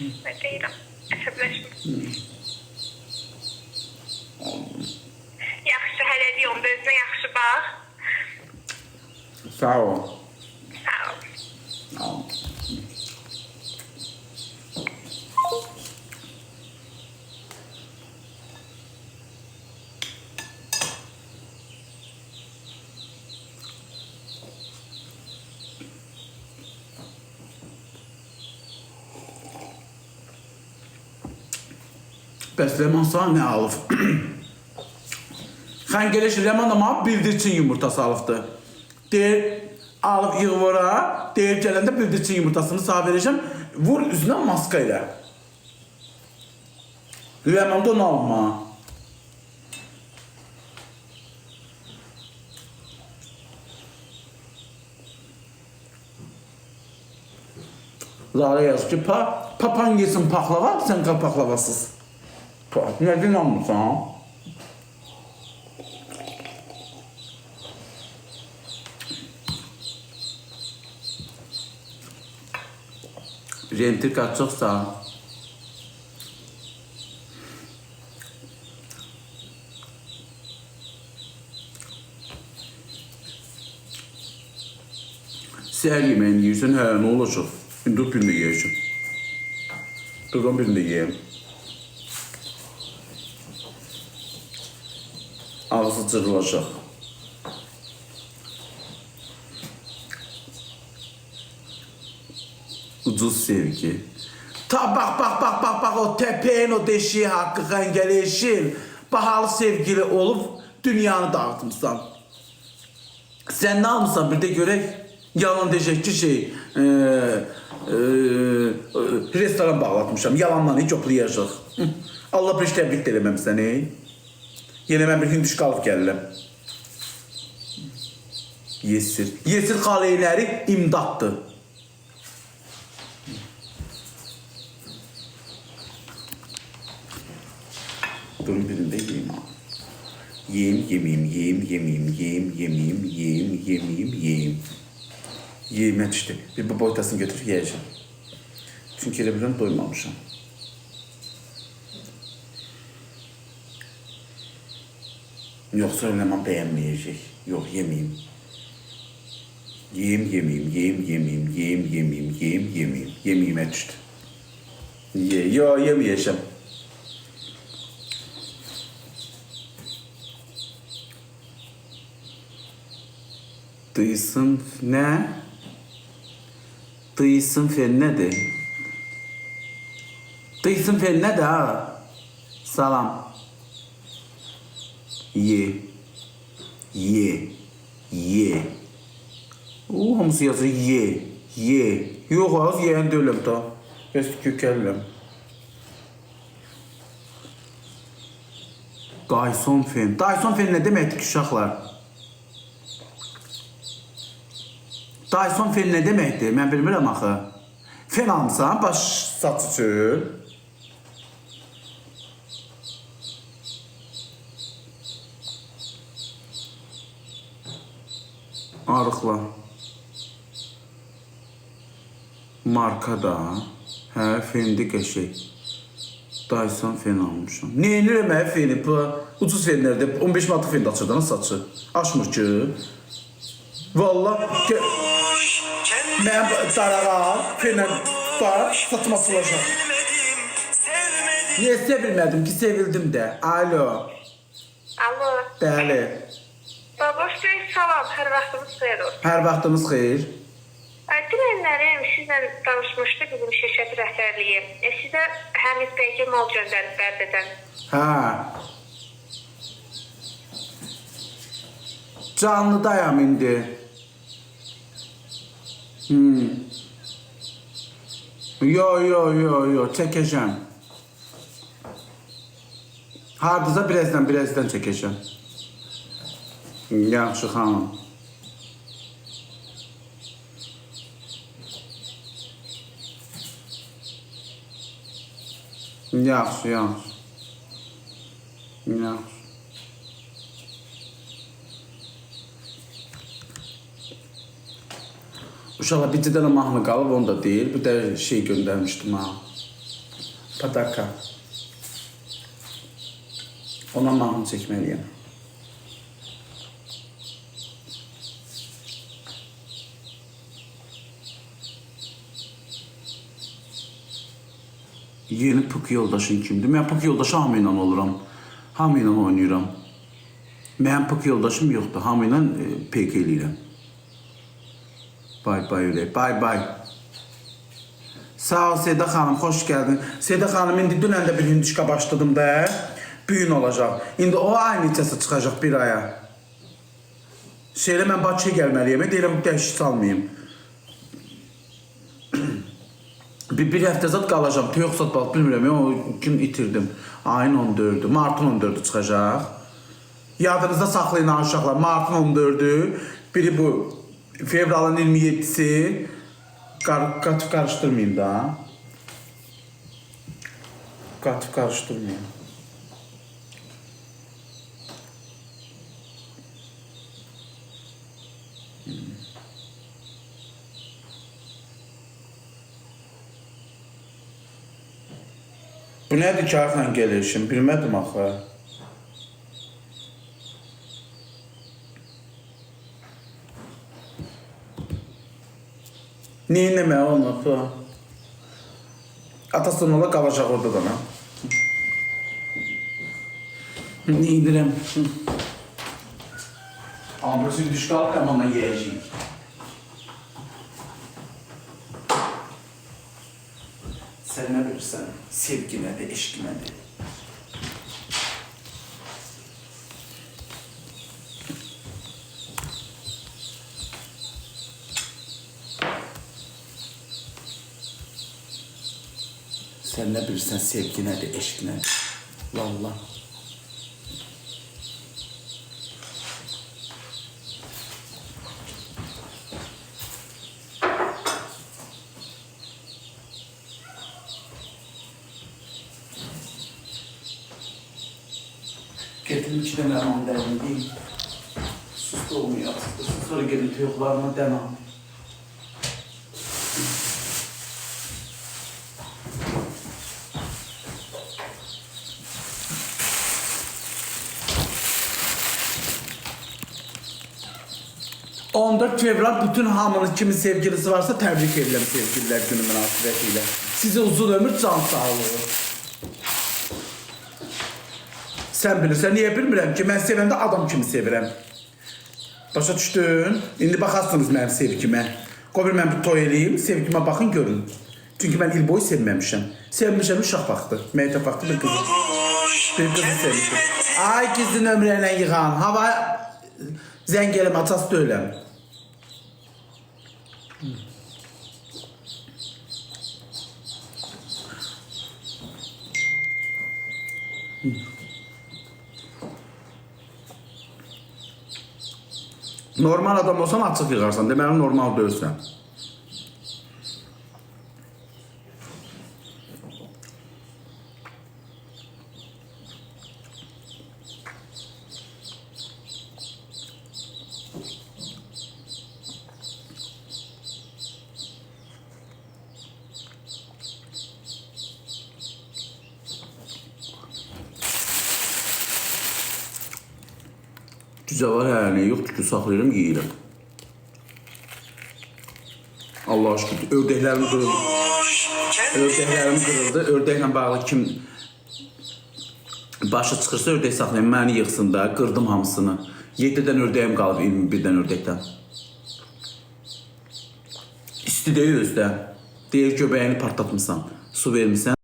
my data establishment. Yaxshi, hayda, yon, bizni yaxshi bog'. Sağ ol. Bəs Leman sana nə alıb? Xəngələş Leman da mənə bildirçin yumurtası alıbdı. Deyir, alıb yığvara, deyir gələndə bildirçin yumurtasını sağ verəcəm, vur üzünə maska ilə. Leman da onu alma. Zara yazır ki, pa, papan yesin paklava, sen kal paklavasız. Pa, neden almışsan? Rentir kaçacaksa. Səhər yeməyini yeyirsən, hə, nə olacaq? İndi dur birini də yeyəcəm. Durdan birini də yeyəm. Cırılacaq. Ucuz sevgi. Ta bak bak bak bak bak o tepeğin o deşiği hakkı yeşil. Bahalı sevgili olup dünyanı dağıtmışsan. Sen ne almışsan bir de görek yalan diyecek ki şey e, e, e, restoran bağlatmışam. Yalandan hiç yoklayacak. Hı. Allah bir tebrik eləməm səni. Yenə mən bir hindüş qalıb gəlirəm. Yesir. Yesir xaleyləri imdaddır. Durun birində yeyeyim abi. Yiyeyim, yemeyeyim, yiyeyim, yemeyeyim, yiyeyim, yemeyeyim, yiyeyim, yemeyeyim, yiyeyim. Yiyeyim işte. Bir bu boytasını götür yiyeceğim. Çünkü elə bilirəm. Yoksa eleman beğenmeyecek. Yok yemeyeyim. Yiyeyim, yemeyeyim, yiyeyim, yemeyeyim, yiyeyim, yemeyeyim, yiyeyim, yemeyeyim. Yemeyeyim et işte. Ye, yo yemeyeceğim. Dıyısın ne? Dıyısın fen nedir? Dıyısın fen nedir ha? Salam. Ye. Ye. Ye. O hamısı yazır ye. Ye. Yox az yeyən deyiləm da. Bəs kökəlirəm. Dyson fen. Dyson fen nə deməkdir ki, uşaqlar? Dyson fen nə deməkdir? Mən bilmirəm axı. Fen almısan baş saç üçün. Arıqla. Marka da. Hə, fendi qəşəng. Dyson fen almışam. Neynirəm hə feni? Bu ucuz fenlərdə 15 manat fen açırdan saçı. Açmır ki. Valla ge- mən darağam fenlə da saçma sılacaq. Niyə sevilmədim ki, sevildim də. Alo. Alo. Bəli. Baboş Bey, salam. Hər vaxtınız xeyir olsun. Hər vaxtınız xeyir. Dinləyənlərim sizlə danışmışdı bizim şirkət rəhbərliyi. E, sizə Həmid Bəygi mal göndərib Bərdədən. Hə. Canlıdayam indi. Hmm. Yo yo yo yo çəkəcəm. Hardasa birazdan birazdan çəkəcəm. Yaxşı xanım. Yaxşı, yaxşı. Yaxşı. Uşaqlar bir dənə mahnı qalıb, onu da deyil. Bir də şey göndərmişdim ha. Padaka. Ona mahnı çəkməliyəm. Yeni puk yoldaşın kimdir? Mən puk yoldaşı hamı ilə oluram. Hamı ilə oynayıram. Mənim puk yoldaşım yoxdur. Hamı ilə e, pek eləyirəm. Bay bay öyle. Bay bay. Sağ ol Seda xanım, xoş gəldin. Seda xanım, indi dünən də bir hündüşka başladım da. Bu gün olacaq. İndi o ay neçəsi çıxacaq bir aya. Şeylə mən Bakıya gəlməliyəm. Deyirəm dəşik salmayayım. Bir, bir həftə zat qalacağam. Toyuq zat bax bilmirəm. O gün itirdim. Ayın 14-ü, martın 14-ü çıxacaq. Yadınızda saxlayın uşaqlar. Martın 14-ü, biri bu fevralın 27-si. Qar qatıb da. Qatıb qarışdırmayın. Bu nədir ki, arxan gəlişim? Bilmədim axı. Neynəmə onu bu? Atasının ola qalacaq orada da mən. Neydirəm? Ambrosini düş qalıb, amma ondan yeyəcəyim. Sən nə bilirsən? Sevgi nədir, eşq nədir? Sən nə bilirsən sevgi nədir, eşq iki dənə əman dərin deyim. Sus olmuyor. Sus sonra gelin tüyüklarına demem. ...14 fevral bütün hamının kimin sevgilisi varsa tebrik ederim sevgililer günü münasebetiyle. Size uzun ömür can sağlığı. Sən bilirsən, niyə bilmirəm ki, mən sevəndə adam kimi sevirəm. Başa düşdün? İndi baxarsınız mənim sevgimə. Qoy mən bir toy eləyim, sevgimə baxın görün. Çünki mən il boyu sevməmişəm. Sevmişəm uşaq vaxtı. Məktəb vaxtı bir qızı. Bir qızı sevmişəm. Ay gizli nömrə ilə yığan. Hava zəng eləm, açası döyüləm. Normal adam olsan açıq yığarsan. Deməli normal deyilsən. Cüzə var hə, yoxdur ki, saxlayıram, yeyirəm. Allah aşkına, ördəklərim qırıldı. Ördəklərim qırıldı. Ördəklə bağlı kim başa çıxırsa ördək saxlayın, məni yıxsın da, qırdım hamısını. 7-dən ördəyim qalıb 21-dən ördəkdən. İsti deyil özdə. Deyir göbəyini partlatmısan, su vermisən.